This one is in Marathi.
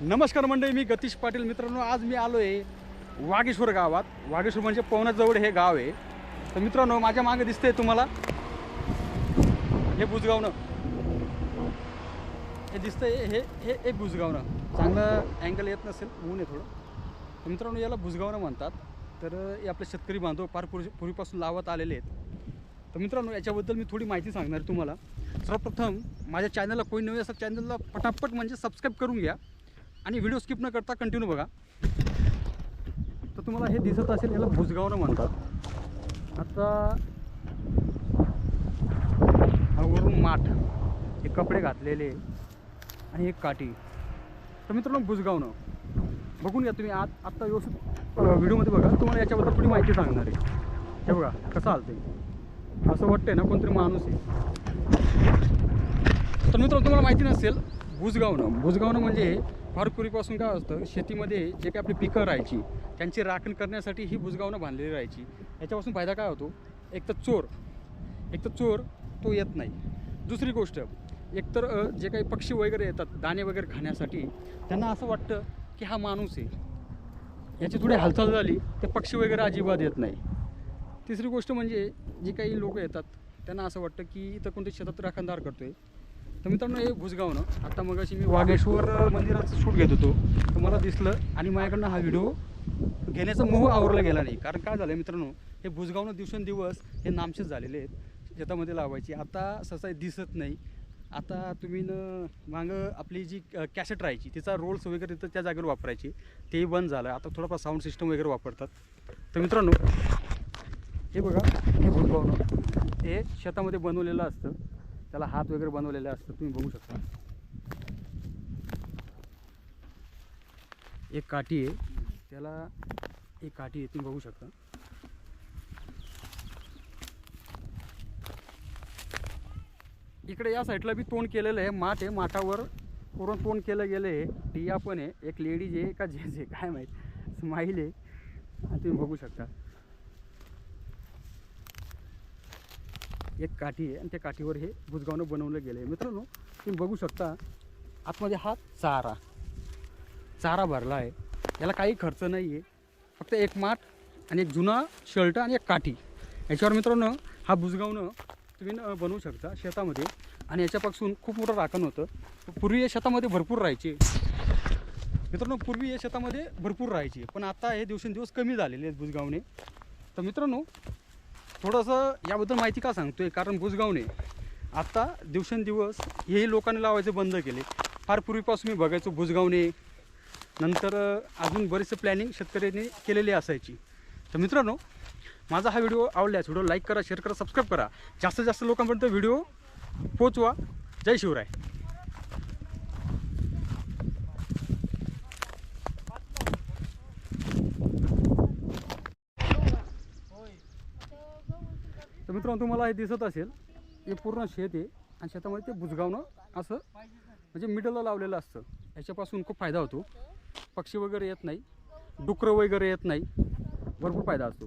नमस्कार मंडळी मी गतीश पाटील. मित्रांनो आज मी आलो आहे वागेश्वर गावात. वागेश्वर म्हणजे पवनाजवळ हे गाव आहे. तर मित्रांनो माझ्या मागे दिसतंय तुम्हाला हे बुजगावनं हे दिसतंय हे हे हे बुजगावनं चांगलं अँगल येत नसेल ऊन आहे थोडं. मित्रांनो याला बुजगावनं म्हणतात. तर हे आपले शेतकरी बांधव फार पूर्वी पूर्वीपासून लावत आलेले आहेत. तर मित्रांनो याच्याबद्दल मी थोडी माहिती सांगणार आहे तुम्हाला. सर्वप्रथम माझ्या चॅनलला कोणी नवीन असं चॅनलला पटापट म्हणजे सबस्क्राईब करून घ्या. आणि व्हिडिओ स्किप न करता कंटिन्यू बघा. तर तुम्हाला हे दिसत असेल याला भुजगावनं म्हणतात. आता वरून माठ हे कपडे घातलेले आणि एक काठी. तर मित्रांनो भुजगावनं. बघून घ्या तुम्ही आत आत्ता व्यवस्थित व्हिडिओमध्ये बघा. तुम्हाला याच्याबद्दल थोडी माहिती सांगणार आहे. हे बघा कसं आलतं असं वाटतंय ना कोणतरी माणूस आहे. तर मित्रांनो तुम्हाला माहिती नसेल भुजगावनं. भुजगावनं म्हणजे फार पूर्वीपासून काय असतं शेतीमध्ये जे काही आपली पिकं राहायची त्यांची राखण करण्यासाठी ही भुजगावनं बांधलेली राहायची. याच्यापासून फायदा काय होतो? एक तर चोर. एक तर चोर तो येत नाही. दुसरी गोष्ट एकतर जे काही पक्षी वगैरे येतात दाणे वगैरे खाण्यासाठी त्यांना असं वाटतं की हा माणूस आहे. याची थोडी हालचाल झाली ते पक्षी वगैरे अजिबात येत नाही. तिसरी गोष्ट म्हणजे जी काही लोक येतात त्यांना असं वाटतं की इथं कोणते शेतात राखणदार करतो आहे तर मित्रांनो हे भुजगावनं आता मग अशी मी वागेश्वर मंदिराचं शूट घेत होतो. तर मला दिसलं आणि माझ्याकडनं हा व्हिडिओ घेण्याचा मोह आवरला गेला नाही. कारण काय झालं मित्रांनो हे भुजगावनं दिवसेंदिवस हे नामशेष झालेले आहेत. शेतामध्ये लावायची. आता सहसा दिसत नाही. आता तुम्ही न मागं आपली जी कॅसेट राहायची तिचा रोल्स वगैरे तर त्या जागेवर वापरायची. तेही बंद झालं. आता थोडंफार साऊंड सिस्टम वगैरे वापरतात. तर मित्रांनो हे बघा हे भुजगावनं हे शेतामध्ये बनवलेलं असतं. त्याला हात वगैरे बनवलेले असतात तुम्ही बघू शकता. एक काठी आहे. त्याला एक काठी आहे तुम्ही बघू शकता. इकडे या साईडला बी तोंड केलेलं आहे माठ आहे माठावर पुरण तोंड केलं गेलं आहे. टिया पण आहे एक लेडीज आहे का जेंट्स आहे काय माहीत. स्माईल आहे. तुम्ही बघू शकता. एक काठी आहे आणि त्या काठीवर हे भुजगावनं बनवलं गेलं आहे. मित्रांनो तुम्ही बघू शकता आतमध्ये हा चारा चारा भरला आहे. याला काही खर्च नाही आहे फक्त एक माठ आणि एक जुना शर्ट आणि एक काठी. याच्यावर मित्रांनो हा भुजगावनं तुम्ही बनवू शकता शेतामध्ये. आणि याच्यापासून खूप मोठं राखण होतं. पूर्वी या शेतामध्ये भरपूर राहायचे. मित्रांनो पूर्वी या शेतामध्ये भरपूर राहायचे. पण आता हे दिवसेंदिवस कमी झालेले आहेत भुजगावने. तर मित्रांनो थोडंसं याबद्दल माहिती का सांगतोय? कारण भुजगावने आत्ता दिवसेंदिवस हेही लोकांनी लावायचे बंद केले. फार पूर्वीपासून मी बघायचो भुजगावने नंतर अजून बरेचसे प्लॅनिंग शेतकऱ्यांनी केलेली असायची. तर मित्रांनो माझा हा व्हिडिओ आवडल्यास व्हिडिओ लाईक करा शेअर करा सबस्क्राईब करा. जास्तीत जास्त लोकांपर्यंत व्हिडिओ पोचवा जय शिवराय. मित्रांनो तुम्हाला हे दिसत असेल हे पूर्ण शेत आहे आणि शेतामध्ये ते बुजगावणं असं म्हणजे मिडलला लावलेलं असतं. याच्यापासून खूप फायदा होतो. पक्षी वगैरे येत नाही डुकरं वगैरे येत नाही. भरपूर फायदा असतो.